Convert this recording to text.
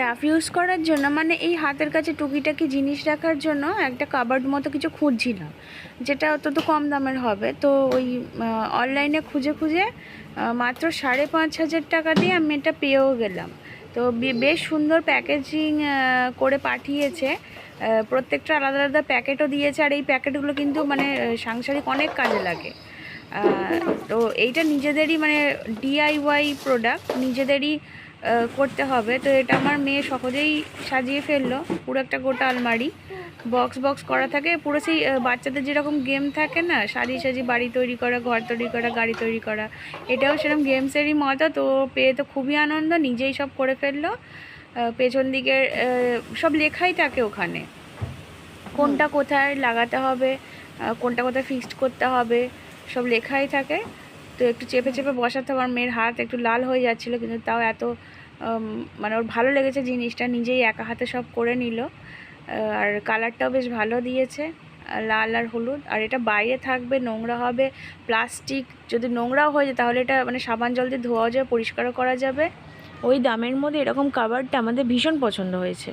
Rough use করার জন্য মানে এই হাতের কাছে টুকিটাকি জিনিস রাখার জন্য একটা কাবার্ড মতো কিছু খুঁজছিলাম যেটা অন্তত কম দামের হবে। তো ওই অনলাইনে খুঁজে খুঁজে মাত্র সাড়ে পাঁচ হাজার টাকা দিয়ে আমি এটা পেয়েও গেলাম। তো বেশ সুন্দর প্যাকেজিং করে পাঠিয়েছে। প্রত্যেকটা আলাদা আলাদা প্যাকেটও দিয়েছে, আর এই প্যাকেটগুলো কিন্তু মানে সাংসারিক অনেক কাজে লাগে। তো এইটা নিজেদেরই মানে ডিআইওয়াই প্রোডাক্ট নিজেদেরই করতে হবে। তো এটা আমার মেয়ে সহজেই সাজিয়ে ফেলল। পুরো একটা গোটা আলমারি। বক্স বক্স করা থাকে। পুরো সেই বাচ্চাদের যেরকম গেম থাকে না, সাজিয়ে সাজিয়ে বাড়ি তৈরি করা, ঘর তৈরি করা, গাড়ি তৈরি করা, এটাও সেরকম গেমসেরই মতো। তো পেয়ে তো খুবই আনন্দ। নিজেই সব করে ফেলল। পেছন দিকের সব লেখাই থাকে ওখানে। কোনটা কোথায় লাগাতে হবে কোনটা কোথায় ফিক্সড করতে হবে, সব লেখাই থাকে। তো একটু চেপে চেপে বসাতে আমার মেয়ের হাত একটু লাল হয়ে যাচ্ছিল, কিন্তু তাও এত মানে ওর ভালো লেগেছে জিনিসটা, নিজেই একা হাতে সব করে নিল। আর কালারটাও বেশ ভালো দিয়েছে লাল আর হলুদ। আর এটা বাইরে থাকবে, নোংরা হবে, প্লাস্টিক যদি নোংরাও হয়ে যায়, তাহলে এটা মানে সাবান জল দিয়ে ধোয়া যাবে, পরিষ্কারও করা যাবে। ওই দামের মধ্যে এরকম কাভারটা আমাদের ভীষণ পছন্দ হয়েছে।